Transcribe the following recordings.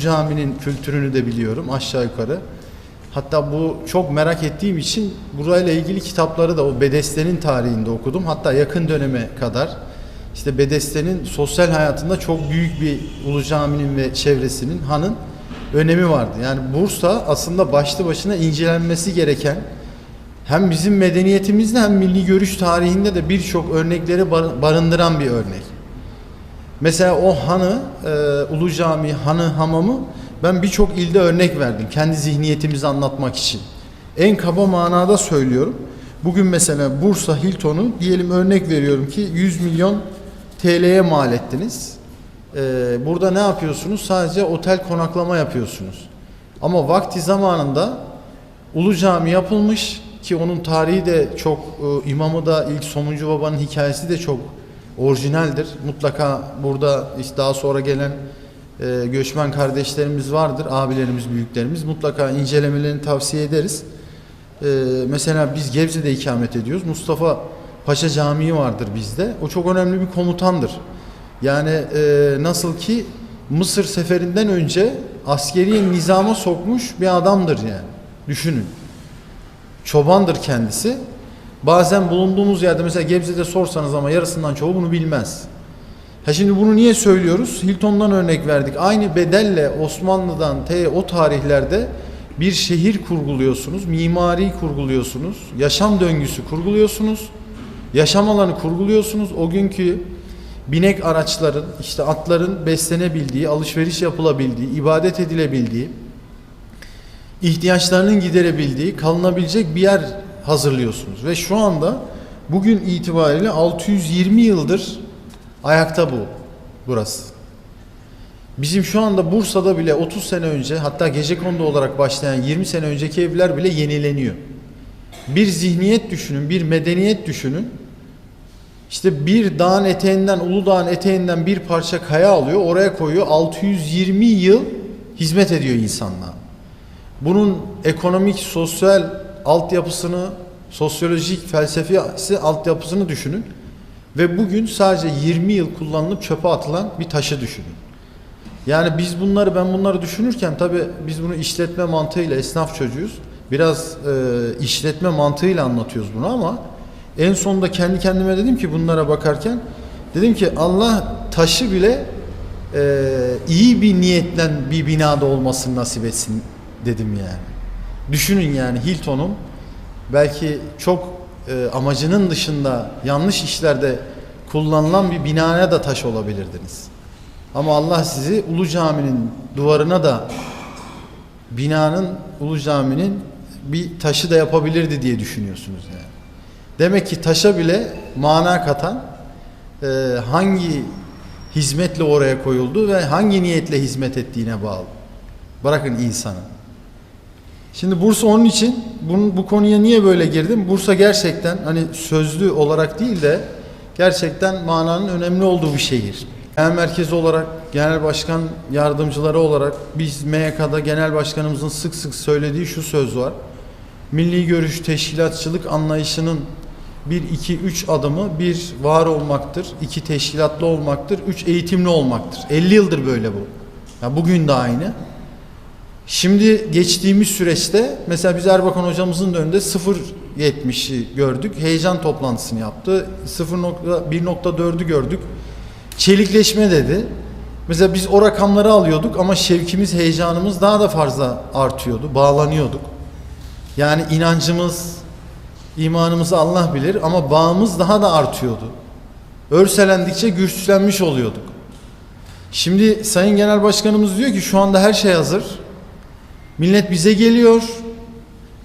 Caminin kültürünü de biliyorum aşağı yukarı. Hatta bu çok merak ettiğim için burayla ilgili kitapları da o Bedesten'in tarihinde okudum. Hatta yakın döneme kadar işte Bedesten'in sosyal hayatında çok büyük bir Ulu Cami'nin ve çevresinin hanın önemi vardı. Yani Bursa aslında başlı başına incelenmesi gereken hem bizim medeniyetimizde hem milli görüş tarihinde de birçok örnekleri bar- barındıran bir örnek. Mesela o hanı, e, Ulu Cami, hanı, hamamı ben birçok ilde örnek verdim. Kendi zihniyetimizi anlatmak için. En kaba manada söylüyorum. Bugün mesela Bursa Hilton'u diyelim örnek veriyorum ki 100 milyon TL'ye mal ettiniz. E, burada ne yapıyorsunuz? Sadece otel konaklama yapıyorsunuz. Ama vakti zamanında Ulu Cami yapılmış ki onun tarihi de çok e, imamı da ilk Somuncu Baba'nın hikayesi de çok orijinaldir. Mutlaka burada işte daha sonra gelen e, göçmen kardeşlerimiz vardır, abilerimiz, büyüklerimiz. Mutlaka incelemelerini tavsiye ederiz. E, mesela biz Gebze'de ikamet ediyoruz. Mustafa Paşa Camii vardır bizde. O çok önemli bir komutandır. Yani e, nasıl ki Mısır seferinden önce askeri nizama sokmuş bir adamdır yani. Düşünün. Çobandır kendisi. Bazen bulunduğumuz yerde mesela Gebze'de sorsanız ama yarısından çoğu bunu bilmez. Ha şimdi bunu niye söylüyoruz? Hilton'dan örnek verdik. Aynı bedelle Osmanlı'dan te o tarihlerde bir şehir kurguluyorsunuz, mimari kurguluyorsunuz, yaşam döngüsü kurguluyorsunuz, yaşam alanı kurguluyorsunuz. O günkü binek araçların, işte atların beslenebildiği, alışveriş yapılabildiği, ibadet edilebildiği, ihtiyaçlarının giderebildiği, kalınabilecek bir yer hazırlıyorsunuz. Ve şu anda bugün itibariyle 620 yıldır ayakta bu burası. Bizim şu anda Bursa'da bile 30 sene önce hatta gecekondu olarak başlayan 20 sene önceki evler bile yenileniyor. Bir zihniyet düşünün, bir medeniyet düşünün. İşte bir dağın eteğinden, Uludağ'ın eteğinden bir parça kaya alıyor, oraya koyuyor. 620 yıl hizmet ediyor insanlığa. Bunun ekonomik, sosyal altyapısını, sosyolojik, felsefesi altyapısını düşünün. Ve bugün sadece 20 yıl kullanılıp çöpe atılan bir taşı düşünün. Yani biz bunları, ben bunları düşünürken tabii biz bunu işletme mantığıyla esnaf çocuğuyuz. Biraz e, işletme mantığıyla anlatıyoruz bunu ama en sonunda kendi kendime dedim ki bunlara bakarken dedim ki Allah taşı bile e, iyi bir niyetten bir binada olmasını nasip etsin dedim yani. Düşünün yani Hilton'un belki çok e, amacının dışında yanlış işlerde kullanılan bir binaya da taş olabilirdiniz. Ama Allah sizi Ulu Cami'nin duvarına da binanın Ulu Cami'nin bir taşı da yapabilirdi diye düşünüyorsunuz yani. Demek ki taşa bile mana katan e, hangi hizmetle oraya koyuldu ve hangi niyetle hizmet ettiğine bağlı. Bırakın insanı. Şimdi Bursa onun için bunun, bu konuya niye böyle girdim? Bursa gerçekten hani sözlü olarak değil de gerçekten mananın önemli olduğu bir şehir. Genel merkezi olarak, genel başkan yardımcıları olarak biz MYK'da genel başkanımızın sık sık söylediği şu söz var. Milli görüş teşkilatçılık anlayışının bir, iki, üç adımı bir var olmaktır, iki teşkilatlı olmaktır, üç eğitimli olmaktır. 50 yıldır böyle bu. Ya bugün de aynı. Şimdi geçtiğimiz süreçte mesela biz Erbakan hocamızın önünde 0.70'i gördük. Heyecan toplantısını yaptı. 0.1.4'ü gördük. Çelikleşme dedi. Mesela biz o rakamları alıyorduk ama şevkimiz, heyecanımız daha da fazla artıyordu. Bağlanıyorduk. Yani inancımız, imanımızı Allah bilir ama bağımız daha da artıyordu. Örselendikçe güçlenmiş oluyorduk. Şimdi Sayın Genel Başkanımız diyor ki şu anda her şey hazır. Millet bize geliyor.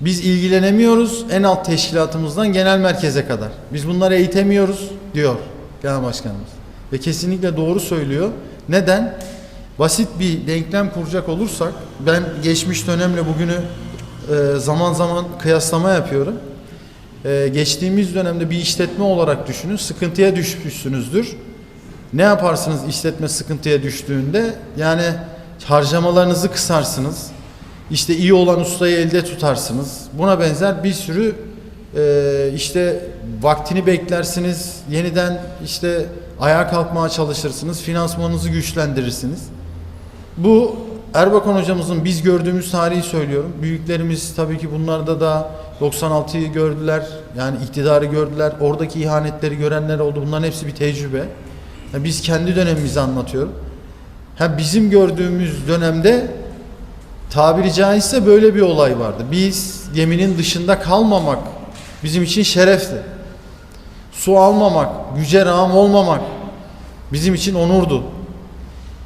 Biz ilgilenemiyoruz en alt teşkilatımızdan genel merkeze kadar. Biz bunları eğitemiyoruz diyor Genel Başkanımız. Ve kesinlikle doğru söylüyor. Neden? Basit bir denklem kuracak olursak ben geçmiş dönemle bugünü e, zaman zaman kıyaslama yapıyorum. E, geçtiğimiz dönemde bir işletme olarak düşünün sıkıntıya düşmüşsünüzdür. Ne yaparsınız işletme sıkıntıya düştüğünde? Yani harcamalarınızı kısarsınız. İşte iyi olan ustayı elde tutarsınız. Buna benzer bir sürü e, işte vaktini beklersiniz. Yeniden işte ayağa kalkmaya çalışırsınız. Finansmanınızı güçlendirirsiniz. Bu Erbakan hocamızın biz gördüğümüz tarihi söylüyorum. Büyüklerimiz tabii ki bunlarda da 96'yı gördüler. Yani iktidarı gördüler. Oradaki ihanetleri görenler oldu. Bunların hepsi bir tecrübe. Ya biz kendi dönemimizi anlatıyorum. Ha bizim gördüğümüz dönemde tabiri caizse böyle bir olay vardı. Biz geminin dışında kalmamak bizim için şerefti. Su almamak, güce rağm olmamak bizim için onurdu.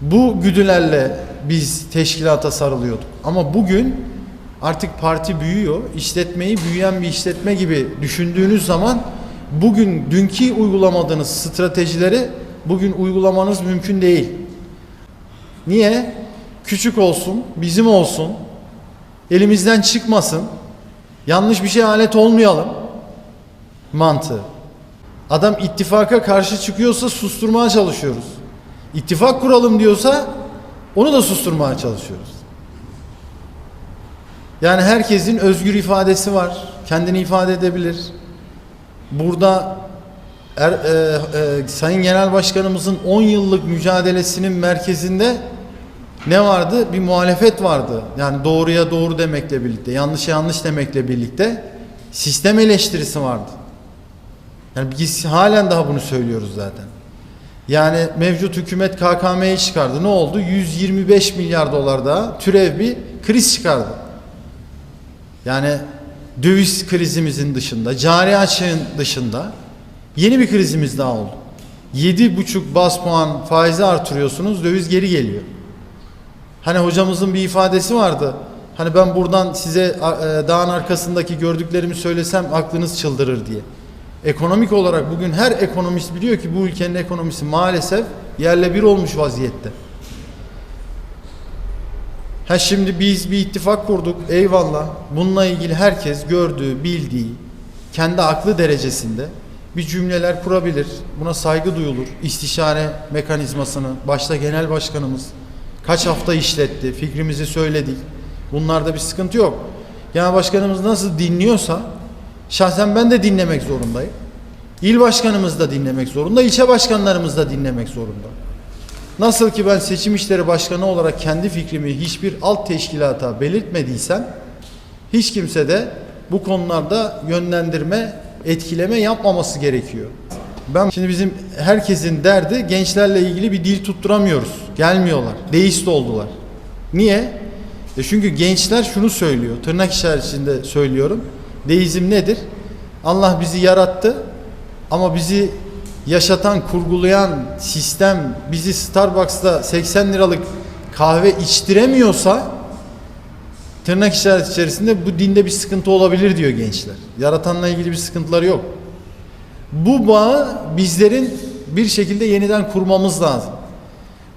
Bu güdülerle biz teşkilata sarılıyorduk. Ama bugün artık parti büyüyor. İşletmeyi büyüyen bir işletme gibi düşündüğünüz zaman bugün dünkü uygulamadığınız stratejileri bugün uygulamanız mümkün değil. Niye? Küçük olsun, bizim olsun, elimizden çıkmasın, yanlış bir şey alet olmayalım mantığı. Adam ittifaka karşı çıkıyorsa susturmaya çalışıyoruz. İttifak kuralım diyorsa onu da susturmaya çalışıyoruz. Yani herkesin özgür ifadesi var. Kendini ifade edebilir. Burada er, e, e, Sayın Genel Başkanımızın 10 yıllık mücadelesinin merkezinde ne vardı? Bir muhalefet vardı. Yani doğruya doğru demekle birlikte, yanlışa yanlış demekle birlikte sistem eleştirisi vardı. Yani biz halen daha bunu söylüyoruz zaten. Yani mevcut hükümet KKM'yi çıkardı. Ne oldu? 125 milyar dolar daha türev bir kriz çıkardı. Yani döviz krizimizin dışında, cari açığın dışında yeni bir krizimiz daha oldu. 7,5 bas puan faizi artırıyorsunuz, döviz geri geliyor. Hani hocamızın bir ifadesi vardı. Hani ben buradan size e, dağın arkasındaki gördüklerimi söylesem aklınız çıldırır diye. Ekonomik olarak bugün her ekonomist biliyor ki bu ülkenin ekonomisi maalesef yerle bir olmuş vaziyette. Ha şimdi biz bir ittifak kurduk eyvallah. Bununla ilgili herkes gördüğü, bildiği, kendi aklı derecesinde bir cümleler kurabilir. Buna saygı duyulur. İstişare mekanizmasını başta genel başkanımız kaç hafta işletti, fikrimizi söyledik. Bunlarda bir sıkıntı yok. Genel başkanımız nasıl dinliyorsa şahsen ben de dinlemek zorundayım. İl başkanımız da dinlemek zorunda, ilçe başkanlarımız da dinlemek zorunda. Nasıl ki ben seçim işleri başkanı olarak kendi fikrimi hiçbir alt teşkilata belirtmediysem hiç kimse de bu konularda yönlendirme, etkileme yapmaması gerekiyor. Ben şimdi bizim herkesin derdi gençlerle ilgili bir dil tutturamıyoruz. Gelmiyorlar. Deist oldular. Niye? E çünkü gençler şunu söylüyor. Tırnak içerisinde söylüyorum. Deizm nedir? Allah bizi yarattı ama bizi yaşatan, kurgulayan sistem bizi Starbucks'ta 80 liralık kahve içtiremiyorsa tırnak işareti içerisinde bu dinde bir sıkıntı olabilir diyor gençler. Yaratanla ilgili bir sıkıntıları yok. Bu bağı bizlerin bir şekilde yeniden kurmamız lazım.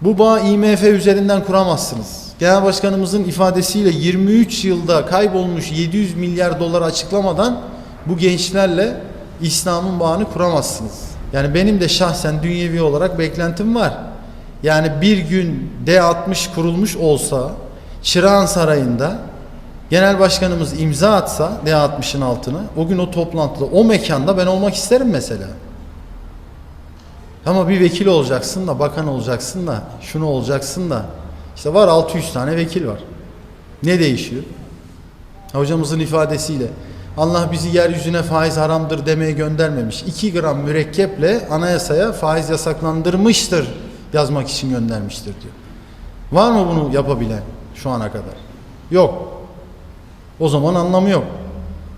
Bu bağı IMF üzerinden kuramazsınız. Genel Başkanımızın ifadesiyle 23 yılda kaybolmuş 700 milyar dolar açıklamadan bu gençlerle İslam'ın bağını kuramazsınız. Yani benim de şahsen dünyevi olarak beklentim var. Yani bir gün D60 kurulmuş olsa Çırağan Sarayı'nda Genel Başkanımız imza atsa D60'ın altına o gün o toplantıda o mekanda ben olmak isterim mesela. Ama bir vekil olacaksın da bakan olacaksın da şunu olacaksın da işte var 600 tane vekil var. Ne değişiyor? Hocamızın ifadesiyle Allah bizi yeryüzüne faiz haramdır demeye göndermemiş. 2 gram mürekkeple anayasaya faiz yasaklandırmıştır yazmak için göndermiştir diyor. Var mı bunu yapabilen şu ana kadar? Yok. O zaman anlamı yok.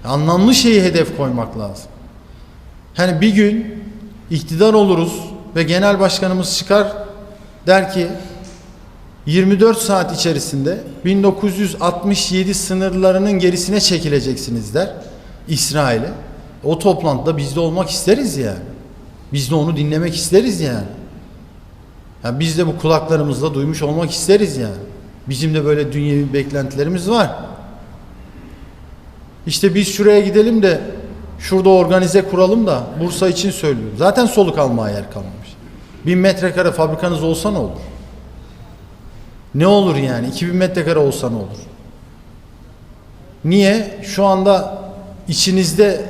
Anlamlı şeyi hedef koymak lazım. Hani bir gün iktidar oluruz ve genel başkanımız çıkar der ki 24 saat içerisinde 1967 sınırlarının gerisine çekileceksiniz der İsrail'e. O toplantıda biz de olmak isteriz yani. Biz de onu dinlemek isteriz yani. yani biz de bu kulaklarımızla duymuş olmak isteriz yani. Bizim de böyle dünyevi beklentilerimiz var. İşte biz şuraya gidelim de şurada organize kuralım da Bursa için söylüyorum. Zaten soluk almaya yer kalmamış. Bin metrekare fabrikanız olsa ne olur? Ne olur yani? 2000 metrekare olsa ne olur? Niye? Şu anda içinizde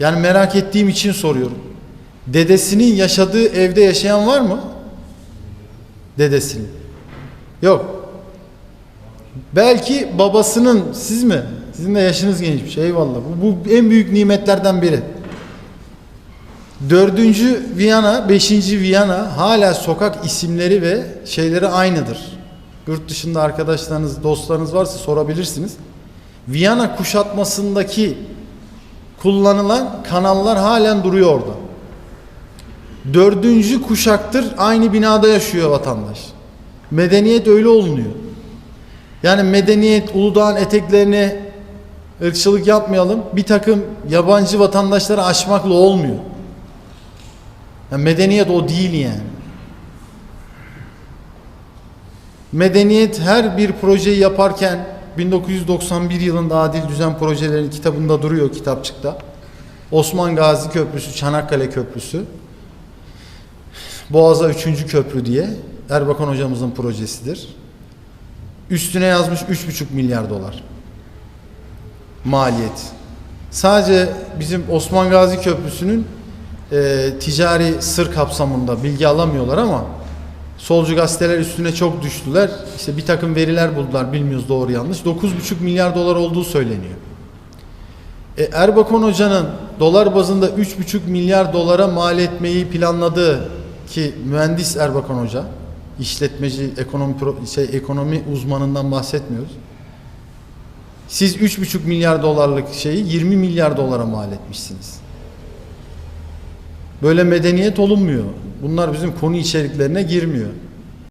yani merak ettiğim için soruyorum. Dedesinin yaşadığı evde yaşayan var mı? Dedesinin. Yok. Belki babasının siz mi? Sizin de yaşınız gençmiş. Eyvallah. Bu, bu en büyük nimetlerden biri. Dördüncü Viyana, beşinci Viyana hala sokak isimleri ve şeyleri aynıdır. Yurt dışında arkadaşlarınız, dostlarınız varsa sorabilirsiniz. Viyana kuşatmasındaki kullanılan kanallar halen duruyor orada. Dördüncü kuşaktır aynı binada yaşıyor vatandaş. Medeniyet öyle olunuyor. Yani medeniyet Uludağ'ın eteklerine ırkçılık yapmayalım. Bir takım yabancı vatandaşları aşmakla olmuyor. Yani medeniyet o değil yani. Medeniyet her bir projeyi yaparken 1991 yılında Adil Düzen Projeleri kitabında duruyor kitapçıkta. Osman Gazi Köprüsü, Çanakkale Köprüsü, Boğaz'a 3. köprü diye Erbakan hocamızın projesidir. Üstüne yazmış 3,5 milyar dolar maliyet. Sadece bizim Osman Gazi Köprüsü'nün e, ticari sır kapsamında bilgi alamıyorlar ama solcu gazeteler üstüne çok düştüler. İşte bir takım veriler buldular bilmiyoruz doğru yanlış. 9,5 milyar dolar olduğu söyleniyor. E, Erbakan Hoca'nın dolar bazında 3,5 milyar dolara mal etmeyi planladığı ki mühendis Erbakan Hoca, işletmeci, ekonomi şey ekonomi uzmanından bahsetmiyoruz. Siz 3,5 milyar dolarlık şeyi 20 milyar dolara mal etmişsiniz. Böyle medeniyet olunmuyor. Bunlar bizim konu içeriklerine girmiyor.